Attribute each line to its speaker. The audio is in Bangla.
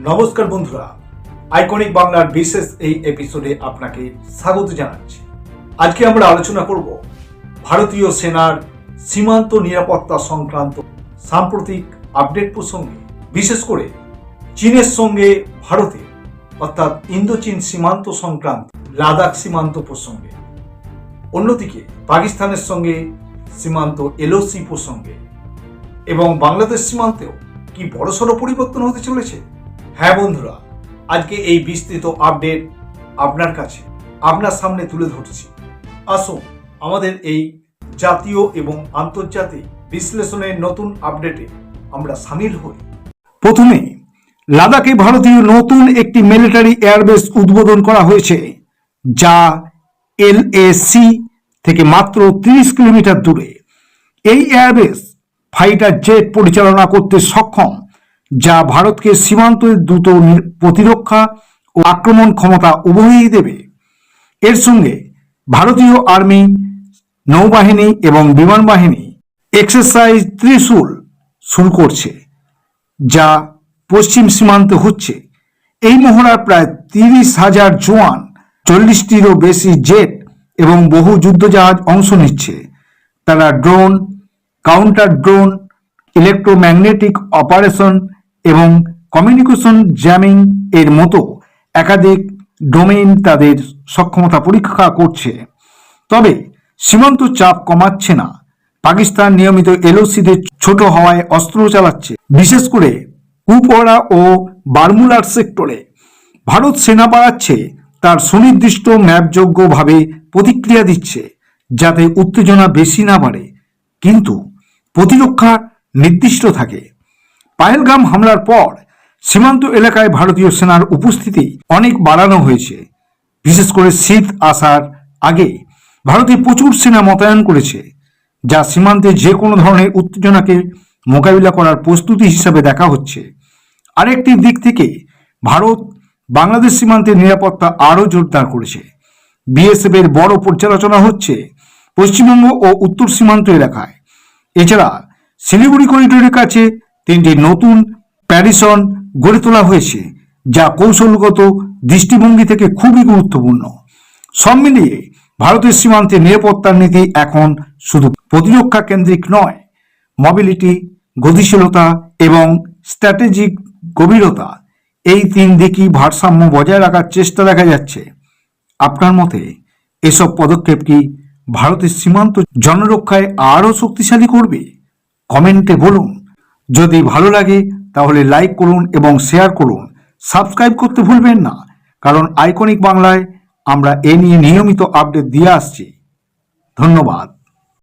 Speaker 1: নমস্কার বন্ধুরা আইকনিক বাংলার বিশেষ এই এপিসোডে আপনাকে স্বাগত জানাচ্ছি। আজকে আমরা আলোচনা করব ভারতীয় সেনার সীমান্ত নিরাপত্তা সংক্রান্ত সাম্প্রতিক আপডেট প্রসঙ্গে। বিশেষ করে চীনের সঙ্গে ভারতের, অর্থাৎ ইন্দো চীন সীমান্ত সংক্রান্ত লাদাখ সীমান্ত প্রসঙ্গে। অন্যদিকে পাকিস্তানের সঙ্গে সীমান্ত এলওসি প্রসঙ্গে। এবং বাংলাদেশ সীমান্তেও কি বড়সড় পরিবর্তন হতে চলেছে? হ্যাঁ বন্ধুরা, আজকে এই বিস্তৃত আপডেট আপনার কাছে, আপনার সামনে তুলে ধরছি। আসুন আমাদের এই জাতীয় এবং আন্তর্জাতিক বিশ্লেষণের নতুন আপডেটে আমরা সামিল হই। প্রথমে লাদাখে ভারতীয় নতুন একটি মিলিটারি এয়ারবেস উদ্বোধন করা হয়েছে, যা এলএসি থেকে মাত্র 30 কিলোমিটার দূরে। এই এয়ারবেস ফাইটার জেট পরিচালনা করতে সক্ষম যা ভারতকে সীমান্তের দ্রুত প্রতিরক্ষা ও আক্রমণ ক্ষমতা উভয়ই দেবে। এর সঙ্গে ভারতীয় আর্মি, নৌবাহিনী এবং বিমান বাহিনী এক্সারসাইজ ত্রিশূল শুরু করছে, যা পশ্চিম সীমান্তে হচ্ছে। এই মহড়ার প্রায় তিরিশ হাজার জোয়ান চল্লিশটিরও বেশি জেট এবং বহু যুদ্ধজাহাজ অংশ নিচ্ছে। তারা drone, counter drone, electromagnetic operation এবং কমিউনিকেশন জ্যামিং এর মতো একাধিক ডোমেইন তাদের সক্ষমতা পরীক্ষা করছে। তবে সীমান্ত চাপ কমাচ্ছে না। পাকিস্তান নিয়মিত এলওসিতে ছোট হওয়ায় অস্ত্র চালাচ্ছে। বিশেষ করে কুপওয়ারা ও বারমুলার সেক্টরে। ভারত সেনা বাড়াচ্ছে, তার সুনির্দিষ্ট ম্যাপযোগ্যভাবে প্রতিক্রিয়া দিচ্ছে, যাতে উত্তেজনা বেশি না বাড়ে। কিন্তু প্রতিরক্ষা নির্দিষ্ট থাকে। পাহেলগাম হামলার পর সীমান্ত এলাকায় ভারতীয় সেনার উপস্থিতি অনেক বাড়ানো হয়েছে। বিশেষ করে শীত আসার আগে ভারতে প্রচুর সেনা মোতায়েন করেছে, যা সীমান্তে যে কোনো ধরনের উত্তেজনাকে মোকাবিলা করার প্রস্তুতি হিসাবে দেখা হচ্ছে। আরেকটি দিক থেকে ভারত বাংলাদেশ সীমান্তের নিরাপত্তা আরও জোরদার করেছে। বিএসএফ এর বড় পর্যালোচনা হচ্ছে পশ্চিমবঙ্গ ও উত্তর সীমান্ত এলাকায়। এছাড়া শিলিগুড়ি করিডোরের কাছে তিনটি নতুন প্যারিসন গড়ে তোলা হয়েছে, যা কৌশলগত দৃষ্টিভঙ্গি থেকে খুবই গুরুত্বপূর্ণ। সব মিলিয়ে ভারতের সীমান্তে নিরাপত্তার নীতি এখন শুধু প্রতিরক্ষা কেন্দ্রিক নয় মবিলিটি গতিশীলতা এবং স্ট্র্যাটেজিক গভীরতা, এই তিন দিকই ভারসাম্য বজায় রাখার চেষ্টা দেখা যাচ্ছে। আপনার মতে এসব পদক্ষেপ কি ভারতের সীমান্ত জনরক্ষায় আরও শক্তিশালী করবে? কমেন্টে বলুন। যদি ভালো লাগে, তাহলে লাইক করুন এবং শেয়ার করুন। সাবস্ক্রাইব করতে ভুলবেন না, কারণ আইকনিক বাংলায় আমরা এ নিয়ে নিয়মিত আপডেট দিয়ে আসছি। ধন্যবাদ।